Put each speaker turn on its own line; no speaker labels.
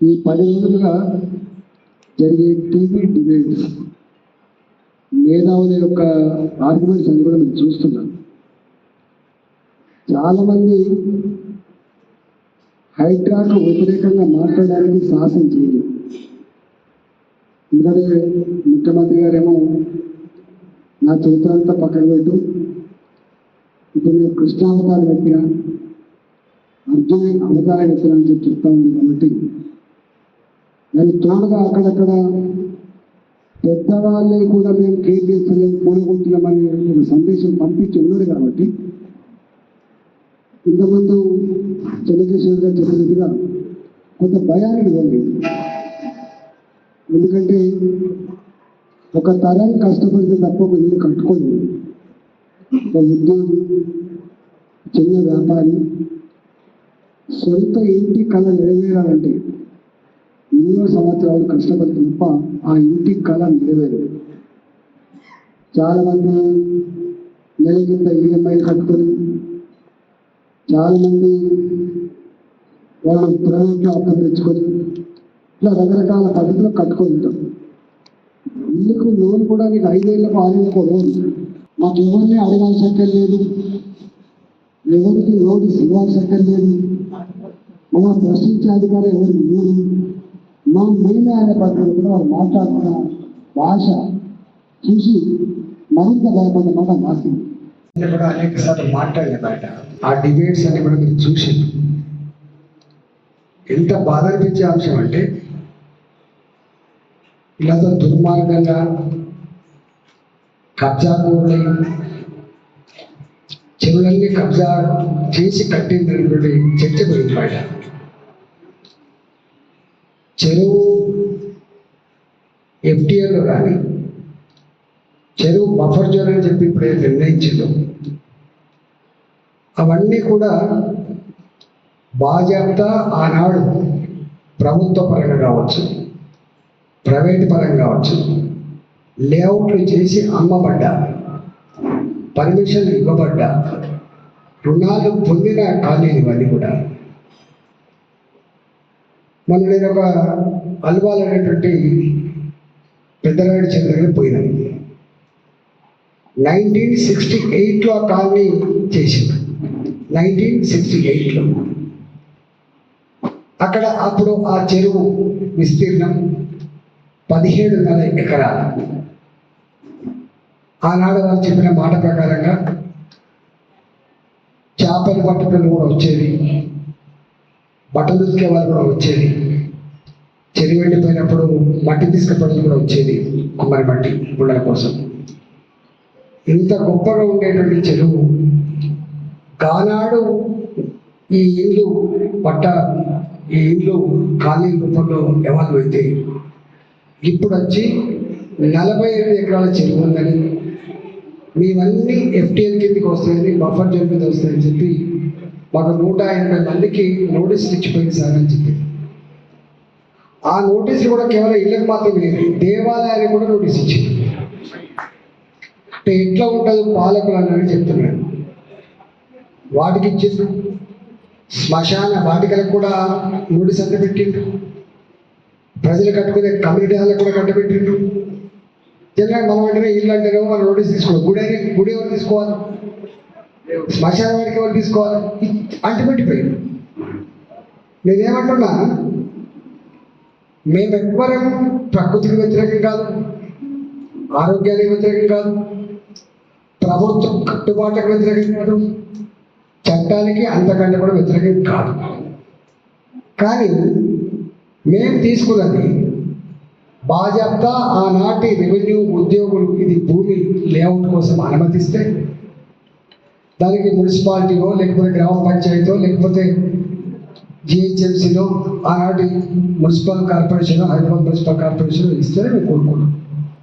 ఈ పది రోజులుగా జరిగే టీవీ డిబేట్స్ మేధావుల యొక్క ఆర్గ్యుమెంట్స్ అని కూడా మేము చూస్తున్నాం చాలామంది హైడ్రాకు వ్యతిరేకంగా మాట్లాడడానికి సాహసం చేయలేదు. ఎందుకంటే ముఖ్యమంత్రి గారేమో నా చరిత్ర అంతా పక్కన పెట్టు ఇప్పుడు నేను కృష్ణావతారం ఎత్తిన అర్జున అవతారం ఎత్తిన అని చెప్పి చెప్తా ఉంది కాబట్టి దాని తోడుగా అక్కడక్కడ పెద్దవాళ్ళే కూడా మేము కేర్ చేస్తలేం కూడగొట్టున్నామని ఒక సందేశం పంపించి ఉన్నాడు కాబట్టి. ఇంతకుముందు చంద్రశేఖర్ గారు చెప్పినట్టుగా కొంత భయానికి వెళ్ళింది ఎందుకంటే ఒక తరం కష్టపడితే తప్ప ఒక ఇల్లు కట్టుకోదు ఒక ఉద్యోగి చిన్న వ్యాపారి సొంత ఇంటి కళ నెరవేరాలంటే ఎన్నో సంవత్సరాలు కష్టపడితే తప్ప ఆ ఇంటి కళ నెరవేరదు. చాలా మంది నెల కింద ఈఎంఐ కట్టుకొని చాలా మంది వాళ్ళు ప్రైవేట్లో అప్పులు తెచ్చుకొని ఇట్లా రకరకాల పద్ధతిలో కట్టుకొని ఉంటారు. ఇల్లుకు లోన్ కూడా నీకు ఐదేళ్ళకు ఆరేళ్ళకు లోన్? మాకు ఎవరిని అడగాల్సి లేదు. ఎవరికి లోన్ ఇవ్వాల్సిన లేదు. మా ప్రశ్నించే అధికారం ఎవరికి లేదు. మా మేమే అనే పద్ధతిలో కూడా వారు మాట్లాడుతున్న భాష చూసి మరింత భయపడిన మాట మాట్లాడింది
కూడా అనేక సార్లు మాట్లాడిన బయట. ఆ డిబేట్స్ అన్ని కూడా మీరు చూసి ఎంత బాధ అనిపించే అంశం అంటే ఇలా దుర్మార్గంగా కబ్జా కూడి చెరువులన్నీ కబ్జా చేసి కట్టిందనేటువంటి చర్చ గురించి బయట. చెరువు ఎఫ్టీఏలో కానీ చెరువు బఫర్ జోన్ అని చెప్పి ఇప్పుడు నిర్ణయించిందో అవన్నీ కూడా బాధ్యత ఆనాడు ప్రభుత్వ పరంగా కావచ్చు ప్రైవేట్ పరంగా కావచ్చు లేఅవుట్లు చేసి అమ్మబడ్డా పర్మిషన్లు ఇవ్వబడ్డా రుణాలు పొందిన కాలేదు ఇవన్నీ కూడా. మన నేను ఒక అల్వాల్ అనేటువంటి పెద్దరాయుడు చెరువు పోయినాను నైన్టీన్ సిక్స్టీ ఎయిట్లో ఆ కాలనీ చేసింది నైన్టీన్ సిక్స్టీ ఎయిట్లో. అక్కడ అప్పుడు ఆ చెరువు విస్తీర్ణం పదిహేడున్నర ఎకరాలు. ఆనాడు వాళ్ళు చెప్పిన మాట ప్రకారంగా చేపలు పట్టుకుని కూడా వచ్చేది బట్టలు ఉతికే వాళ్ళు కూడా వచ్చేది. చెరువు ఎండిపోయినప్పుడు మట్టి తీసుకుపోవడం కూడా వచ్చేది కుమ్మరి మట్టి గుళ్ళల కోసం. ఇంత గొప్పగా ఉండేటువంటి చెరువు కానాడు ఈ ఇల్లు పట్ట ఈ ఇల్లు ఖాళీ రూపంలో ఎవాల్వ్ అయితే ఇప్పుడు వచ్చి నలభై ఎనిమిది ఎకరాల చెరువు ఉందని మేమన్నీ ఎఫ్టీఎల్ కిందకి వస్తాయని బఫర్ జోన్ మీద వస్తాయని చెప్పి మాకు నూట ఎనభై మందికి నోటీసులు ఇచ్చిపోయింది సార్ అని చెప్పి. ఆ నోటీసులు కూడా కేవలం ఇళ్ళకి మాత్రమే లేదు దేవాలయానికి కూడా నోటీస్ ఇచ్చింది. అంటే ఎట్లా ఉంటుంది పాలకులు అని చెప్తున్నాడు వాటికి ఇచ్చిండు శ్మశాన వాటికలకు కూడా నోటీస్ అంత పెట్టిండు ప్రజలు కట్టుకునే కమ్యూనిటీ హాల్ కూడా కట్టబెట్టిండు జనరల్ మనం వెంటనే ఇల్లు అంటేనేమో మనం నోటీస్ తీసుకోవాలి. గుడి గుడి ఎవరు తీసుకోవాలి? శ్మశానానికి ఎవరు తీసుకోవాలి? అంటుపెట్టిపోయింది నేనేమంటున్నా? మేమెవ్వరం ప్రకృతికి వ్యతిరేకం కాదు ఆరోగ్యానికి వ్యతిరేకం కాదు ప్రభుత్వ కట్టుబాట్లకు వ్యతిరేకం కాదు చట్టానికి అంతకంటే కూడా వ్యతిరేకం కాదు. కానీ మేము తీసుకున్నది బాధ్యత ఆనాటి రెవెన్యూ ఉద్యోగులు ఇది భూమి లేఅవుట్ కోసం అనుమతిస్తే దానికి మున్సిపాలిటీలో లేకపోతే గ్రామ పంచాయతీలో లేకపోతే జిహెచ్ఎంసీలో ఆనాటి municipal corporation Hyderabad municipal corporation ఇస్తేనే మేము కోరుకుంటాం